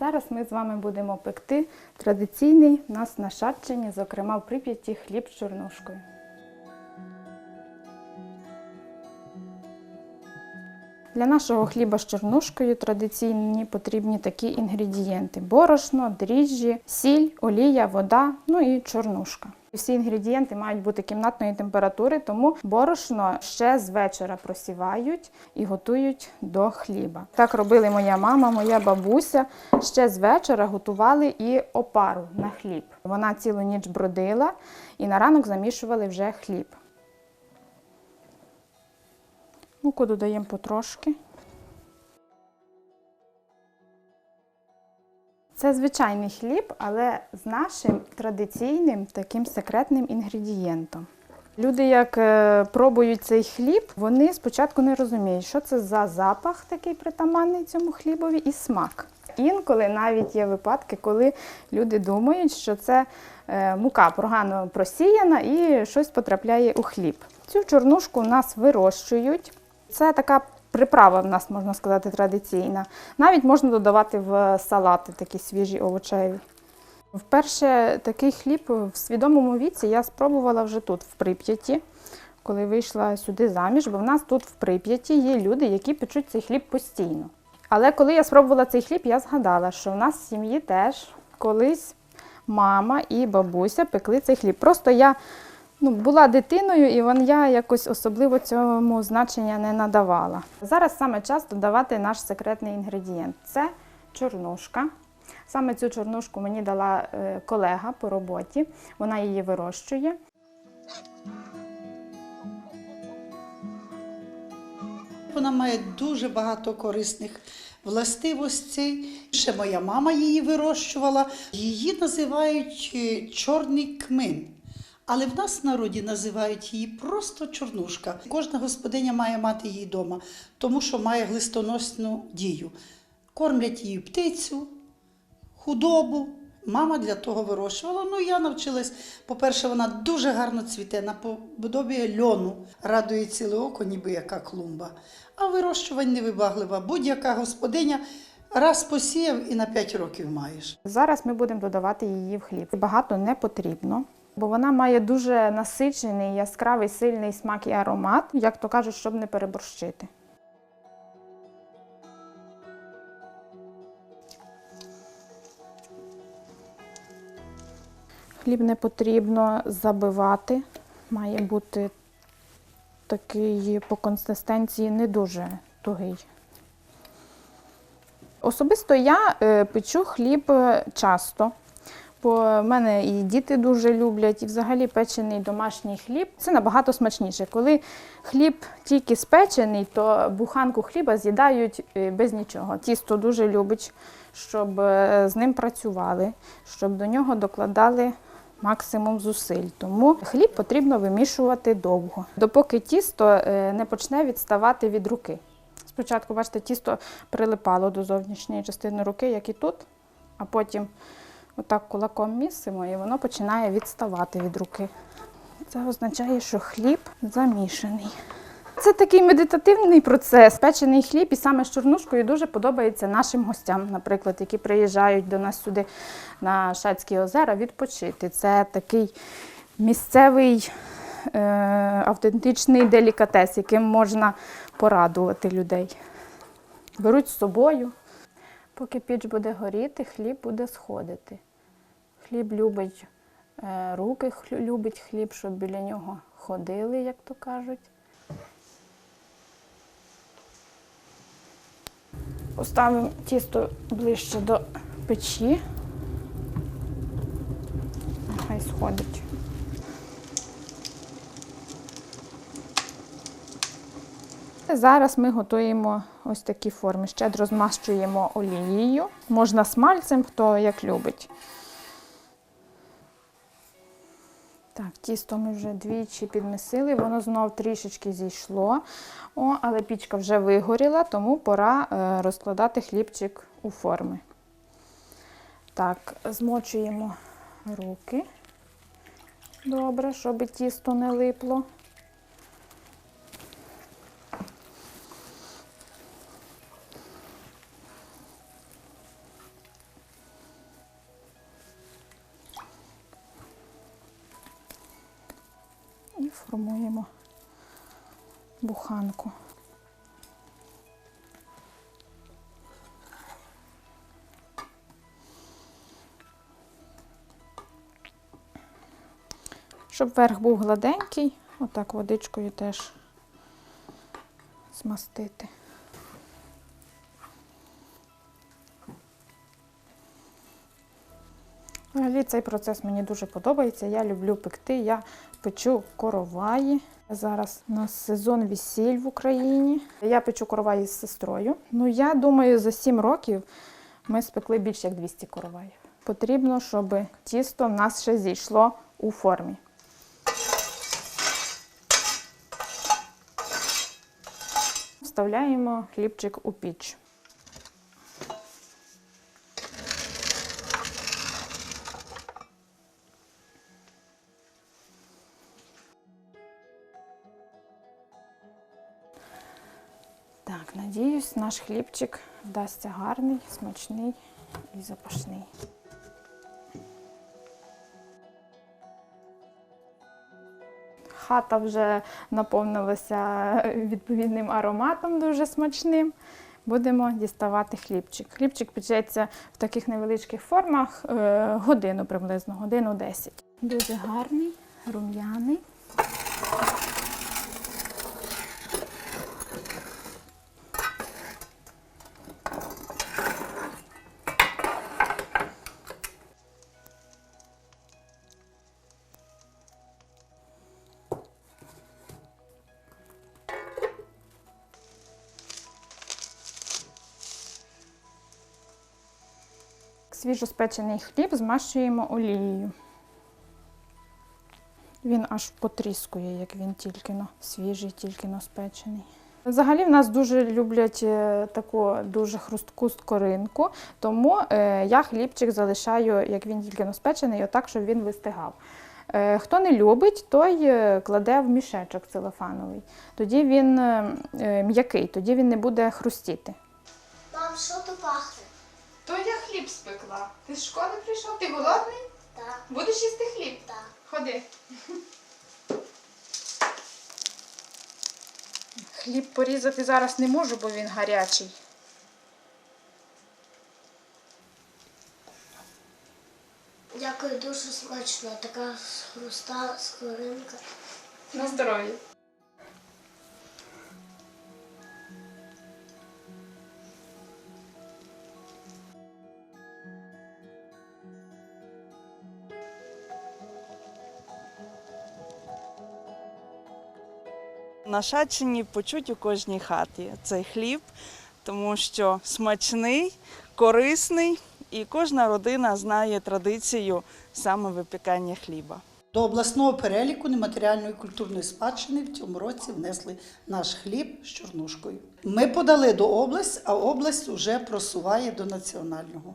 Зараз ми з вами будемо пекти традиційний у нас на Шатчині, зокрема в Прип'яті, хліб з чорнушкою. Для нашого хліба з чорнушкою традиційні потрібні такі інгредієнти: борошно, дріжджі, сіль, олія, вода, ну і чорнушка. Всі інгредієнти мають бути кімнатної температури, тому борошно ще з вечора просівають і готують до хліба. Так робили моя мама, моя бабуся. Ще з вечора готували і опару на хліб. Вона цілу ніч бродила і на ранок замішували вже хліб. Муку додаємо потрошки. Це звичайний хліб, але з нашим традиційним таким секретним інгредієнтом. Люди, як е, пробують цей хліб, вони спочатку не розуміють, що це за запах такий притаманний цьому хлібові і смак. Інколи навіть є випадки, коли люди думають, що це е, мука погано просіяна і щось потрапляє у хліб. Цю чорнушку у нас вирощують. Це така приправа в нас, можна сказати, традиційна. Навіть можна додавати в салати такі свіжі овочеві. Вперше такий хліб в свідомому віці я спробувала вже тут, в Прип'яті, коли вийшла сюди заміж, бо в нас тут в Прип'яті є люди, які печуть цей хліб постійно. Але коли я спробувала цей хліб, я згадала, що в нас в сім'ї теж колись мама і бабуся пекли цей хліб. Просто я ну, була дитиною, і вон я якось особливо цьому значення не надавала. Зараз саме час додавати наш секретний інгредієнт це чорнушка. Саме цю чорнушку мені дала е, колега по роботі, вона її вирощує. Вона має дуже багато корисних властивостей. Ще моя мама її вирощувала. Її називають е, чорний кмин. Але в нас в народі називають її просто чорнушка. Кожна господиня має мати її вдома, тому що має глистоносну дію. Кормлять її птицю, худобу. Мама для того вирощувала. Ну, я навчилась. По-перше, вона дуже гарно цвіте, наподобі льону, радує ціле око, ніби яка клумба. А вирощувань невибаглива. Будь-яка господиня раз посіяв і на 5 років маєш. Зараз ми будемо додавати її в хліб. Багато не потрібно, бо вона має дуже насичений, яскравий, сильний смак і аромат, як то кажуть, щоб не переборщити. Хліб не потрібно забивати, має бути такий по консистенції не дуже тугий. Особисто я е, печу хліб е, часто, бо в мене і діти дуже люблять, і взагалі печений домашній хліб це набагато смачніше. Коли хліб тільки спечений, то буханку хліба з'їдають е, без нічого. Тісто дуже любить, щоб е, з ним працювали, щоб до нього докладали максимум зусиль. Тому хліб потрібно вимішувати довго, допоки тісто е, не почне відставати від руки. Спочатку, бачите, тісто прилипало до зовнішньої частини руки, як і тут, а потім отак кулаком місимо, і воно починає відставати від руки. Це означає, що хліб замішаний. Це такий медитативний процес. Печений хліб і саме з чорнушкою дуже подобається нашим гостям, наприклад, які приїжджають до нас сюди на Шацькі озера відпочити. Це такий місцевий е, автентичний делікатес, яким можна порадувати людей. Беруть з собою. Поки піч буде горіти, хліб буде сходити. Хліб любить е, руки, любить хліб, щоб біля нього ходили, як то кажуть. Поставимо тісто ближче до печі. Хай сходить. Зараз ми готуємо ось такі форми. Щедро змащуємо олією. Можна смальцем, хто як любить. Так, тісто ми вже двічі підмісили, воно знов трішечки зійшло. О, але пічка вже вигоріла, тому пора е, розкладати хлібчик у форми. Так, змочуємо руки. Добре, щоб тісто не липло. Формуємо буханку. Щоб верх був гладенький, отак водичкою теж змастити. Взагалі цей процес мені дуже подобається. Я люблю пекти. Я печу короваї. Зараз у нас сезон весіль в Україні. Я печу короваї з сестрою. Ну я думаю, за 7 років ми спекли більше як 200 короваїв. Потрібно, щоб тісто в нас ще зійшло у формі. Вставляємо хлібчик у піч. Надіюсь, наш хлібчик вдасться гарний, смачний і запашний. Хата вже наповнилася відповідним ароматом дуже смачним. Будемо діставати хлібчик. Хлібчик печеться в таких невеличких формах е, годину приблизно, годину 10. Дуже гарний, рум'яний. Свіжоспечений хліб змащуємо олією. Він аж потріскує, як він тільки но свіжий, тільки но спечений. Взагалі в нас дуже люблять е, таку дуже хрустку скоринку, тому е, я хлібчик залишаю, як він тільки но спечений, отак, щоб він вистигав. Е, Хто не любить, той кладе в мішечок целофановий. Тоді він м'який, тоді він не буде хрустіти. Мам, що то пахне? Хліб спекла. Ти з школи прийшов? Ти голодний? Так, Будеш їсти хліб? так. Ходи. Хліб порізати зараз не можу, бо він гарячий. Дякую, дуже смачно. Така хруста скоринка. На здоров'я. На Шатчині почуть у кожній хаті цей хліб, тому що смачний, корисний, і кожна родина знає традицію саме випікання хліба. До обласного переліку нематеріальної культурної спадщини в цьому році внесли наш хліб з чорнушкою. Ми подали до області, а область вже просуває до національного.